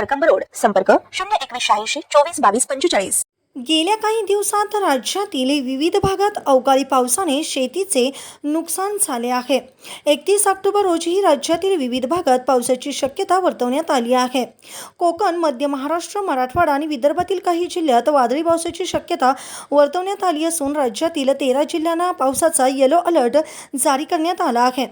Karkamb road संपर्क शून्य एकवीस शहाऐंशी चोवीस बावीस पंचेचाळीस. गेल्या काही दिवसात राज्यातील विविध भागात अवकाळी पावसाने शेतीचे नुकसान झाले आहे. एकतीस ऑक्टोबर रोजी राज्यातील विविध भागात पावसाची शक्यता वर्तवण्यात आली आहे. कोकण मध्य महाराष्ट्र मराठवाडा आणि विदर्भातील काही जिल्ह्यात वादळी पावसाची शक्यता वर्तवण्यात आली असून राज्यातील तेरा जिल्ह्यांना पावसाचा येलो अलर्ट जारी करण्यात आला आहे.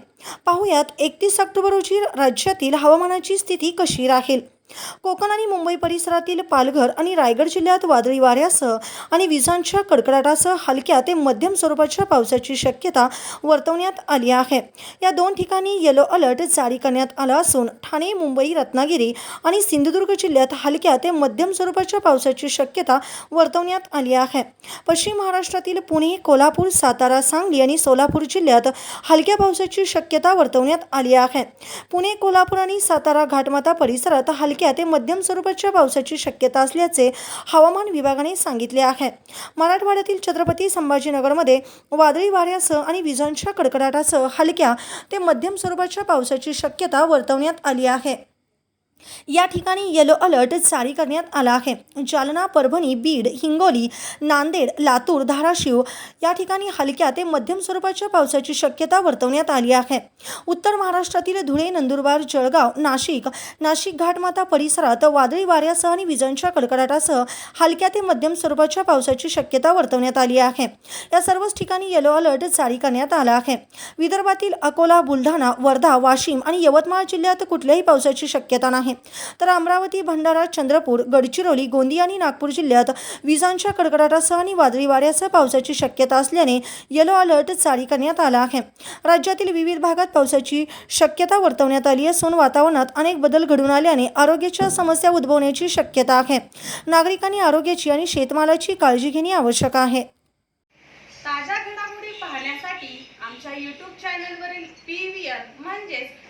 पाहुयात एकतीस ऑक्टोबर रोजी राज्यातील हवामानाची स्थिती कशी राहील? कोकण आणि मुंबई परिसरातील पालघर आणि रायगड जिल्ह्यात वादळी वाऱ्यासह आणि विजांच्या कडकडाटासह हलक्या ते मध्यम स्वरूपाच्या पावसाची शक्यता वर्तवण्यात आली आहे. या दोन ठिकाणी येलो अलर्ट जारी करण्यात आला असून ठाणे मुंबई रत्नागिरी आणि सिंधुदुर्ग जिल्ह्यात हलक्या ते मध्यम स्वरूपाच्या पावसाची शक्यता वर्तवण्यात आली आहे. पश्चिम महाराष्ट्रातील पुणे कोल्हापूर सातारा सांगली आणि सोलापूर जिल्ह्यात हलक्या पावसाची शक्यता वर्तवण्यात आली आहे. पुणे कोल्हापूर आणि सातारा घाटमाता परिसरात हलक्या ते मध्यम स्वरूपाच्या पावसाची शक्यता असल्याचे हवामान विभागाने सांगितले आहे. मराठवाड्यातील छत्रपती संभाजीनगरमध्ये वादळी वाऱ्यासह आणि विजांच्या कडकडाटासह हलक्या ते मध्यम स्वरूपाच्या पावसाची शक्यता वर्तवण्यात आली आहे. या ठिकाणी येलो अलर्ट जारी करण्यात आला आहे. जालना परभणी बीड हिंगोली नांदेड लातूर धाराशिव या ठिकाणी हलक्या ते मध्यम स्वरूपाच्या पावसाची शक्यता वर्तवण्यात आली आहे. उत्तर महाराष्ट्रातील धुळे नंदुरबार जळगाव नाशिक नाशिक घाटमाता परिसरात वादळी वाऱ्यासह आणि विजांच्या कडकडाटासह हलक्या ते मध्यम स्वरूपाच्या पावसाची शक्यता वर्तवण्यात आली आहे. या सर्वच ठिकाणी येलो अलर्ट जारी करण्यात आला आहे. विदर्भातील अकोला बुलढाणा वर्धा वाशिम आणि यवतमाळ जिल्ह्यात कुठल्याही पावसाची शक्यता नाही. तर अमरावती भंडारा चंद्रपूर गडचिरोली गोंदिया आणि नागपूर जिल्ह्यात विजांच्या कडकडाटासह आणि वादळी वाऱ्यासह पावसाची शक्यता असल्याने येलो अलर्ट जारी करण्यात आला आहे. राज्यातील विविध भागात पावसाची शक्यता वर्तवण्यात आली असून वातावरणात अनेक बदल घडून आल्याने आरोग्याच्या समस्या उद्भवण्याची शक्यता आहे. नागरिकांनी आरोग्याची आणि शेतमालाची काळजी घेणे आवश्यक आहे. ताज्या घडामोडी पाहण्यासाठी आमच्या यूट्यूब चॅनलवरील पी व्ही आर म्हणजेच